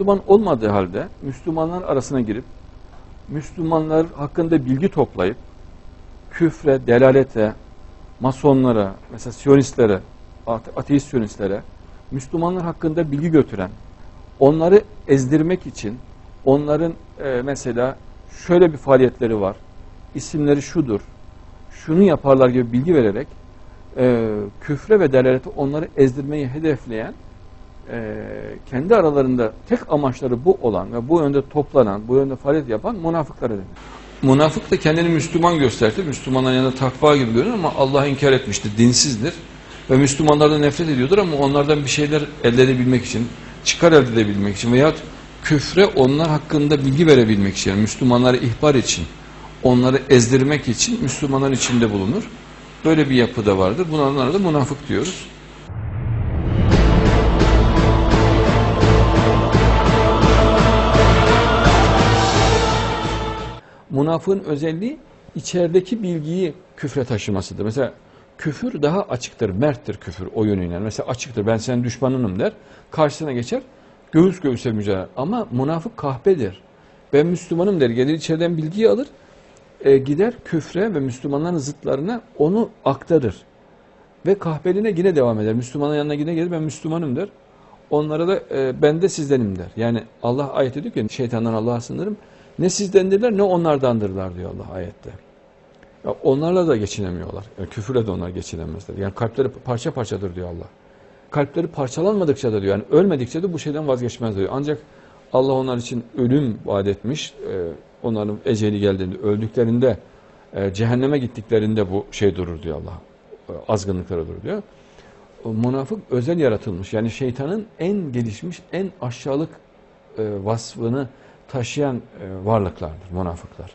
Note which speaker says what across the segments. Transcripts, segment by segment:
Speaker 1: Müslüman olmadığı halde Müslümanlar arasına girip Müslümanlar hakkında bilgi toplayıp küfre, delalete, masonlara, mesela siyonistlere, ate- ateist siyonistlere Müslümanlar hakkında bilgi götüren, onları ezdirmek için onların e, mesela şöyle bir faaliyetleri var, isimleri şudur, şunu yaparlar gibi bilgi vererek e, küfre ve delalete onları ezdirmeyi hedefleyen e, kendi aralarında tek amaçları bu olan ve bu yönde toplanan, bu yönde faaliyet yapan münafıklara denir. Münafık da kendini Müslüman gösterdi. Müslümanların yanında takva gibi görünür ama Allah'ı inkar etmiştir, dinsizdir. Ve Müslümanlardan nefret ediyordur ama onlardan bir şeyler elde edebilmek için, çıkar elde edebilmek için veyahut küfre onlar hakkında bilgi verebilmek için, yani Müslümanları ihbar için, onları ezdirmek için Müslümanların içinde bulunur. Böyle bir yapı da vardır. Bunlara da münafık diyoruz. Münafığın özelliği içerideki bilgiyi küfre taşımasıdır. Mesela küfür daha açıktır, merttir küfür o yönüyle. Mesela açıktır, ben senin düşmanınım der. Karşısına geçer, göğüs göğüse mücadele. Ama münafık kahpedir. Ben Müslümanım der, gelir içeriden bilgiyi alır, e, gider küfre ve Müslümanların zıtlarına onu aktarır. Ve kahpeliğine yine devam eder. Müslümanın yanına yine gelir, ben Müslümanım der. Onlara da e, ben de sizdenim der. Yani Allah ayet ediyor ki şeytandan Allah'a sınırım. Ne sizdendirler ne onlardandırlar diyor Allah ayette. Ya onlarla da geçinemiyorlar. Yani küfürle de onlar geçinemezler. Yani kalpleri parça parçadır diyor Allah. Kalpleri parçalanmadıkça da diyor. Yani ölmedikçe de bu şeyden vazgeçmez diyor. Ancak Allah onlar için ölüm vaat etmiş. Ee, onların eceli geldiğinde, öldüklerinde, e, cehenneme gittiklerinde bu şey durur diyor Allah. E, azgınlıkları durur diyor. O münafık özel yaratılmış. Yani şeytanın en gelişmiş, en aşağılık e, vasfını taşıyan e, varlıklardır münafıklar.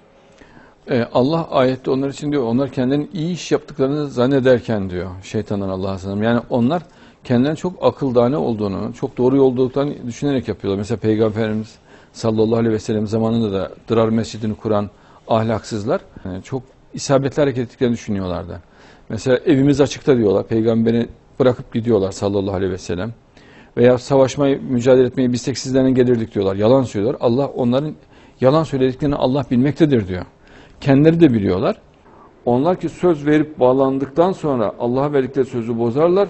Speaker 1: E, Allah ayette onlar için diyor, onlar kendilerinin iyi iş yaptıklarını zannederken diyor şeytandan Allah'a sığınırım. Yani onlar kendilerinin çok akıldane olduğunu, çok doğru yol olduklarını düşünerek yapıyorlar. Mesela Peygamberimiz sallallahu aleyhi ve sellem zamanında da Dırar Mescidini kuran ahlaksızlar yani çok isabetli hareket ettiklerini düşünüyorlardı. Mesela evimiz açıkta diyorlar. Peygamberi bırakıp gidiyorlar sallallahu aleyhi ve sellem. Veya savaşmayı, mücadele etmeyi bilsek sizlerden gelirdik diyorlar. Yalan söylüyorlar. Allah onların yalan söylediklerini Allah bilmektedir diyor. Kendileri de biliyorlar. Onlar ki söz verip bağlandıktan sonra Allah'a verdikleri sözü bozarlar.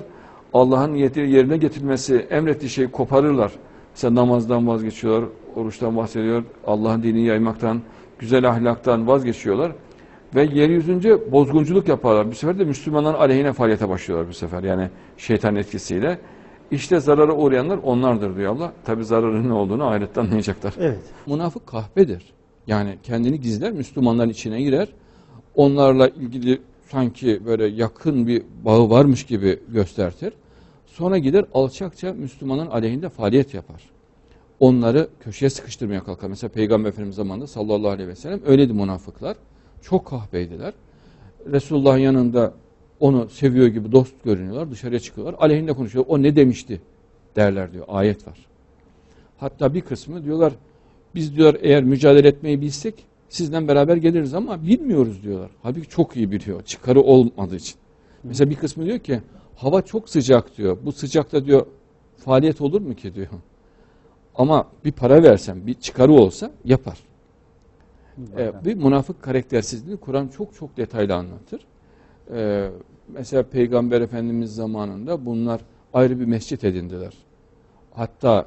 Speaker 1: Allah'ın yerine getirilmesi, emrettiği şeyi koparırlar. Mesela namazdan vazgeçiyorlar, oruçtan bahsediyor, Allah'ın dinini yaymaktan, güzel ahlaktan vazgeçiyorlar. Ve yeryüzünce bozgunculuk yaparlar. Bu sefer de Müslümanların aleyhine faaliyete başlıyorlar bu sefer. Yani şeytan etkisiyle. İşte zarara uğrayanlar onlardır diyor Allah. Tabi zararın ne olduğunu ayrıca anlayacaklar.
Speaker 2: Evet.
Speaker 1: Münafık kahpedir. Yani kendini gizler, Müslümanların içine girer. Onlarla ilgili sanki böyle yakın bir bağı varmış gibi göstertir. Sonra gider alçakça Müslümanın aleyhinde faaliyet yapar. Onları köşeye sıkıştırmaya kalkar. Mesela Peygamber Efendimiz zamanında sallallahu aleyhi ve sellem öyleydi münafıklar. Çok kahpeydiler. Resulullah'ın yanında onu seviyor gibi dost görünüyorlar. Dışarıya çıkıyorlar. Aleyhinde konuşuyor. O ne demişti derler diyor. Ayet var. Hatta bir kısmı diyorlar biz diyor eğer mücadele etmeyi bilsek sizden beraber geliriz ama bilmiyoruz diyorlar. Halbuki çok iyi biliyor. Çıkarı olmadığı için. Mesela bir kısmı diyor ki hava çok sıcak diyor. Bu sıcakta diyor faaliyet olur mu ki diyor. Ama bir para versem, bir çıkarı olsa yapar. Ee, bir münafık karaktersizliğini Kur'an çok çok detaylı anlatır. Ee, mesela Peygamber Efendimiz zamanında bunlar ayrı bir mescit edindiler. Hatta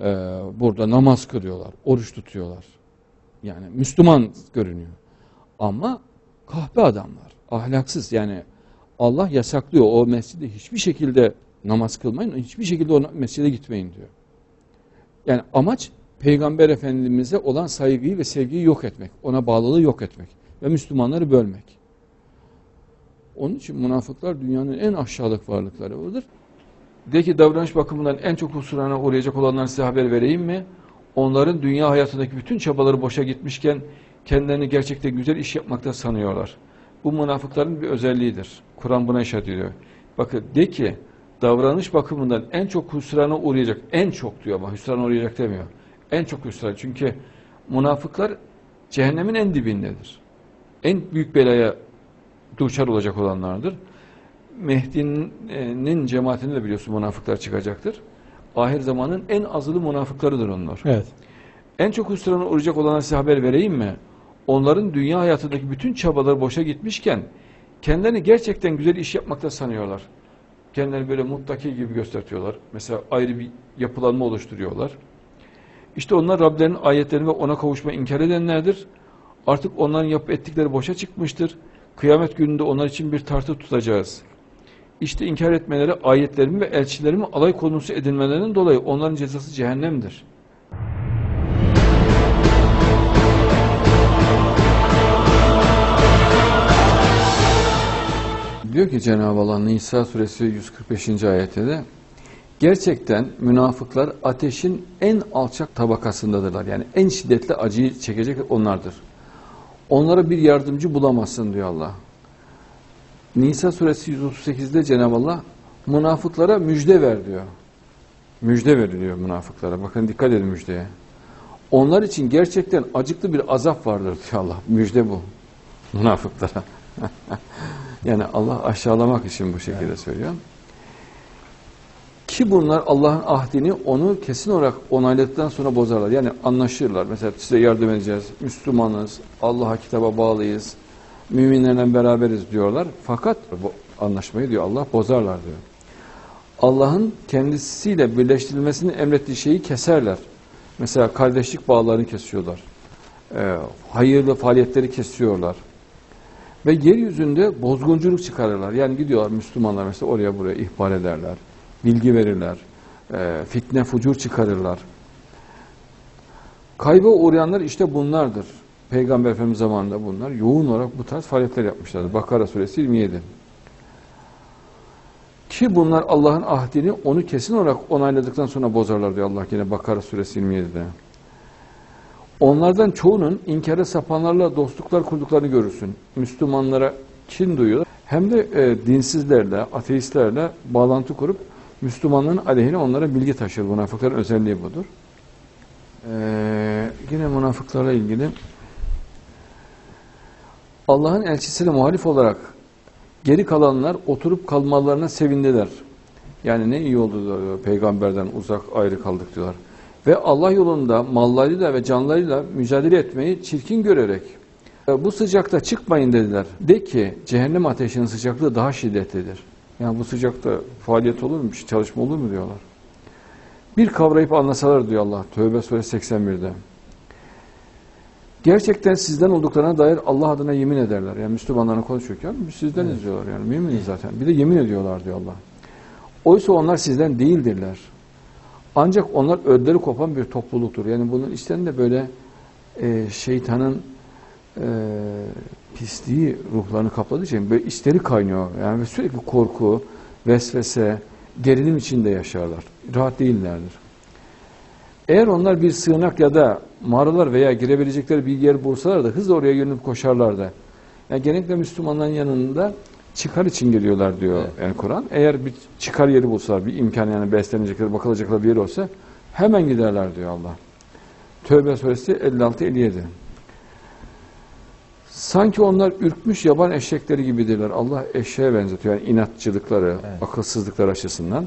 Speaker 1: e, burada namaz kılıyorlar, oruç tutuyorlar. Yani Müslüman görünüyor. Ama kahpe adamlar, ahlaksız yani Allah yasaklıyor o mescide hiçbir şekilde namaz kılmayın, hiçbir şekilde o mescide gitmeyin diyor. Yani amaç Peygamber Efendimiz'e olan saygıyı ve sevgiyi yok etmek, ona bağlılığı yok etmek ve Müslümanları bölmek. Onun için münafıklar dünyanın en aşağılık varlıklarıdır. De ki davranış bakımından en çok husurana uğrayacak olanları size haber vereyim mi? Onların dünya hayatındaki bütün çabaları boşa gitmişken kendilerini gerçekten güzel iş yapmakta sanıyorlar. Bu münafıkların bir özelliğidir. Kur'an buna işaret ediyor. Bakın de ki davranış bakımından en çok hüsrana uğrayacak, en çok diyor ama hüsrana uğrayacak demiyor. En çok hüsran. Çünkü münafıklar cehennemin en dibindedir. En büyük belaya duçar olacak olanlardır. Mehdi'nin cemaatinde de biliyorsun münafıklar çıkacaktır. ahir zamanın en azılı münafıklarıdır onlar.
Speaker 2: Evet.
Speaker 1: En çok hüsrana uğrayacak olanlara size haber vereyim mi? Onların dünya hayatındaki bütün çabaları boşa gitmişken kendilerini gerçekten güzel iş yapmakta sanıyorlar. Kendilerini böyle muttaki gibi gösteriyorlar. Mesela ayrı bir yapılanma oluşturuyorlar. İşte onlar Rablerinin ayetlerini ve ona kavuşma inkar edenlerdir. Artık onların yapıp ettikleri boşa çıkmıştır. Kıyamet gününde onlar için bir tartı tutacağız. İşte inkar etmeleri ayetlerimi ve elçilerimi alay konusu edinmelerinin dolayı onların cezası cehennemdir. Diyor ki Cenab-ı Allah Nisa suresi 145. ayette de gerçekten münafıklar ateşin en alçak tabakasındadırlar. Yani en şiddetli acıyı çekecek onlardır. Onlara bir yardımcı bulamazsın diyor Allah. Nisa suresi 138'de Cenab-ı Allah münafıklara müjde ver diyor. Müjde veriliyor münafıklara. Bakın dikkat edin müjdeye. Onlar için gerçekten acıklı bir azap vardır diyor Allah. Müjde bu. Münafıklara. yani Allah aşağılamak için bu şekilde söylüyor. Ki bunlar Allah'ın ahdini onu kesin olarak onayladıktan sonra bozarlar. Yani anlaşırlar. Mesela size yardım edeceğiz. Müslümanız. Allah'a kitaba bağlıyız. Müminlerle beraberiz diyorlar. Fakat bu anlaşmayı diyor Allah bozarlar diyor. Allah'ın kendisiyle birleştirilmesini emrettiği şeyi keserler. Mesela kardeşlik bağlarını kesiyorlar. Ee, hayırlı faaliyetleri kesiyorlar. Ve yeryüzünde bozgunculuk çıkarırlar. Yani gidiyorlar Müslümanlar mesela oraya buraya ihbar ederler. Bilgi verirler. E, fitne, fucur çıkarırlar. Kayba uğrayanlar işte bunlardır. Peygamber Efendimiz zamanında bunlar yoğun olarak bu tarz faaliyetler yapmışlardı. Bakara suresi 27. Ki bunlar Allah'ın ahdini onu kesin olarak onayladıktan sonra bozarlar diyor Allah yine Bakara suresi 27'de. Onlardan çoğunun inkara sapanlarla dostluklar kurduklarını görürsün. Müslümanlara kin duyuyor. Hem de e, dinsizlerle, ateistlerle bağlantı kurup Müslümanların aleyhine onlara bilgi taşır. Münafıkların özelliği budur. Ee, yine münafıklarla ilgili Allah'ın elçisine muhalif olarak geri kalanlar oturup kalmalarına sevindiler. Yani ne iyi oldu diyor, peygamberden uzak ayrı kaldık diyorlar. Ve Allah yolunda mallarıyla ve canlarıyla mücadele etmeyi çirkin görerek bu sıcakta çıkmayın dediler. De ki cehennem ateşinin sıcaklığı daha şiddetlidir. Yani bu sıcakta faaliyet olur mu, çalışma olur mu diyorlar. Bir kavrayıp anlasalar diyor Allah. Tövbe suresi 81'de. Gerçekten sizden olduklarına dair Allah adına yemin ederler. Yani Müslümanlarla konuşurken biz sizden
Speaker 2: Evet.
Speaker 1: diyorlar yani müminiz zaten. Bir de yemin ediyorlar diyor Allah. Oysa onlar sizden değildirler. Ancak onlar ödleri kopan bir topluluktur. Yani bunun içten de böyle e, şeytanın e, pisliği ruhlarını kapladığı için böyle içleri kaynıyor. Yani ve sürekli korku, vesvese, gerilim içinde yaşarlar. Rahat değillerdir. Eğer onlar bir sığınak ya da mağaralar veya girebilecekleri bir yer bulsalar da hızla oraya yönelip koşarlar da. Yani genellikle Müslümanların yanında çıkar için geliyorlar diyor
Speaker 2: Evet.
Speaker 1: yani Kur'an. Eğer bir çıkar yeri bulsalar, bir imkan yani beslenecekleri, bakılacakları bir yer olsa hemen giderler diyor Allah. Tövbe suresi 56-57. Sanki onlar ürkmüş yaban eşekleri gibidirler. Allah eşeğe benzetiyor. Yani inatçılıkları,
Speaker 2: Evet.
Speaker 1: akılsızlıkları açısından.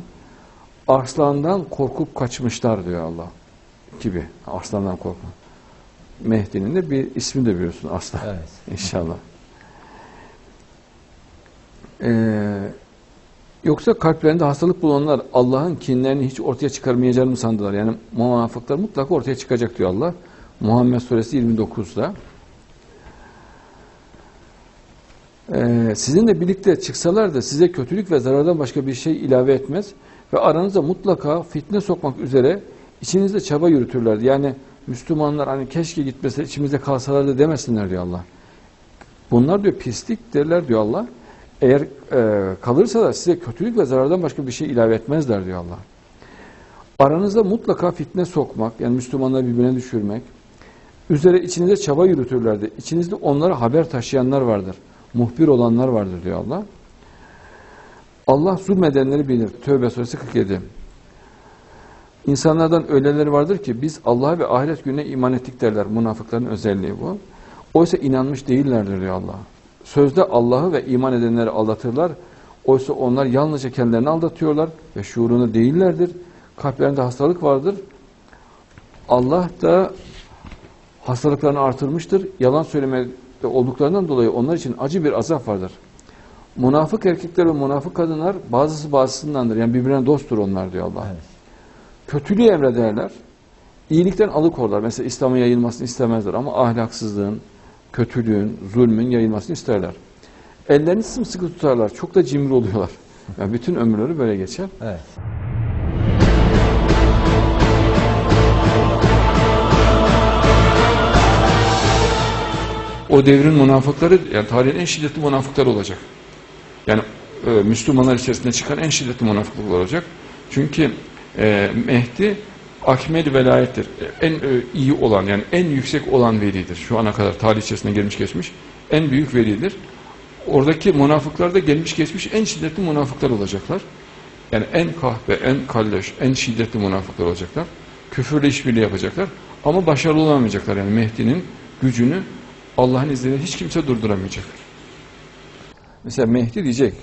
Speaker 1: Arslandan korkup kaçmışlar diyor Allah. Gibi. Arslandan korkma. Mehdi'nin de bir ismi de biliyorsun Arslan.
Speaker 2: Evet.
Speaker 1: İnşallah. Ee, yoksa kalplerinde hastalık bulanlar Allah'ın kinlerini hiç ortaya çıkarmayacağını mı sandılar? Yani münafıklar mutlaka ortaya çıkacak diyor Allah. Muhammed Suresi 29'da. Ee, sizinle birlikte çıksalar da size kötülük ve zarardan başka bir şey ilave etmez ve aranıza mutlaka fitne sokmak üzere içinizde çaba yürütürlerdi. Yani Müslümanlar hani keşke gitmese içimizde kalsalardı demesinler diyor Allah. Bunlar diyor pislik derler diyor Allah. Eğer e, kalırsa da size kötülük ve zarardan başka bir şey ilave etmezler diyor Allah. Aranızda mutlaka fitne sokmak, yani Müslümanları birbirine düşürmek, üzere içinize çaba yürütürlerdi. İçinizde onlara haber taşıyanlar vardır. Muhbir olanlar vardır diyor Allah. Allah zulmedenleri bilir. Tövbe suresi 47. İnsanlardan öyleleri vardır ki biz Allah'a ve ahiret gününe iman ettik derler. Münafıkların özelliği bu. Oysa inanmış değillerdir diyor Allah. Sözde Allah'ı ve iman edenleri aldatırlar. Oysa onlar yalnızca kendilerini aldatıyorlar ve şuurunda değillerdir. kalplerinde hastalık vardır. Allah da hastalıklarını artırmıştır. Yalan olduklarından dolayı onlar için acı bir azap vardır. Münafık erkekler ve münafık kadınlar bazısı bazısındandır. Yani birbirine dosttur onlar diyor Allah.
Speaker 2: Evet.
Speaker 1: Kötülüğü emrederler. iyilikten alıkorlar. Mesela İslam'ın yayılmasını istemezler ama ahlaksızlığın, kötülüğün, zulmün yayılmasını isterler. Ellerini sımsıkı tutarlar. Çok da cimri oluyorlar. Yani bütün ömürleri böyle geçer.
Speaker 2: Evet.
Speaker 1: O devrin münafıkları, yani tarihin en şiddetli münafıkları olacak. Yani e, Müslümanlar içerisinde çıkan en şiddetli münafıklık olacak. Çünkü e, Mehdi akmel velayettir. En e, iyi olan yani en yüksek olan velidir. Şu ana kadar tarih içerisinde gelmiş geçmiş en büyük velidir. Oradaki münafıklar da gelmiş geçmiş en şiddetli münafıklar olacaklar. Yani en kahpe, en kalleş, en şiddetli münafıklar olacaklar. Küfürle işbirliği yapacaklar. Ama başarılı olamayacaklar. Yani Mehdi'nin gücünü Allah'ın izniyle hiç kimse durduramayacak. Mesela Mehdi diyecek,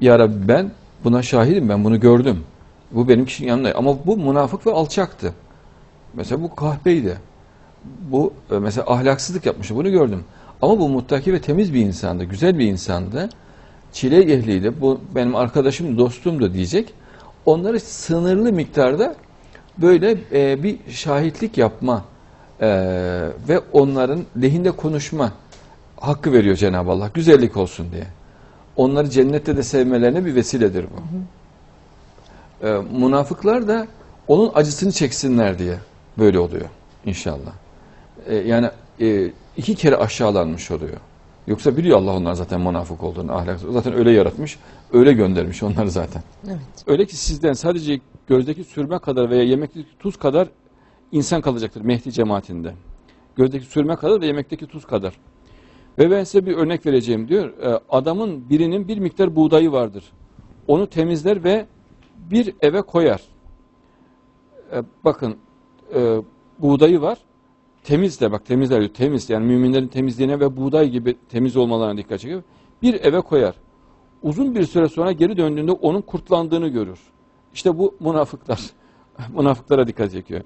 Speaker 1: Ya Rabbi ben buna şahidim, ben bunu gördüm. Bu benim kişinin yanında. Ama bu münafık ve alçaktı. Mesela bu kahpeydi. Bu e, mesela ahlaksızlık yapmıştı, bunu gördüm. Ama bu muttaki ve temiz bir insandı, güzel bir insandı. Çile ehliydi, bu benim arkadaşım, dostumdu diyecek. Onları sınırlı miktarda böyle e, bir şahitlik yapma e, ve onların lehinde konuşma hakkı veriyor Cenab-ı Allah. Güzellik olsun diye. Onları cennette de sevmelerine bir vesiledir bu. E, münafıklar da onun acısını çeksinler diye böyle oluyor inşallah. E, yani e, iki kere aşağılanmış oluyor. Yoksa biliyor Allah onlar zaten münafık olduğunu, ahlaksız. Zaten öyle yaratmış, öyle göndermiş onları zaten.
Speaker 3: Evet.
Speaker 1: Öyle ki sizden sadece gözdeki sürme kadar veya yemekteki tuz kadar insan kalacaktır Mehdi cemaatinde. Gözdeki sürme kadar ve yemekteki tuz kadar. Ve ben size bir örnek vereceğim diyor. E, Adamın birinin bir miktar buğdayı vardır. Onu temizler ve bir eve koyar. E, Bakın e, buğdayı var. Temiz de bak temizler diyor. Temiz yani müminlerin temizliğine ve buğday gibi temiz olmalarına dikkat çekiyor. Bir eve koyar. Uzun bir süre sonra geri döndüğünde onun kurtlandığını görür. İşte bu münafıklar. Münafıklara dikkat çekiyor.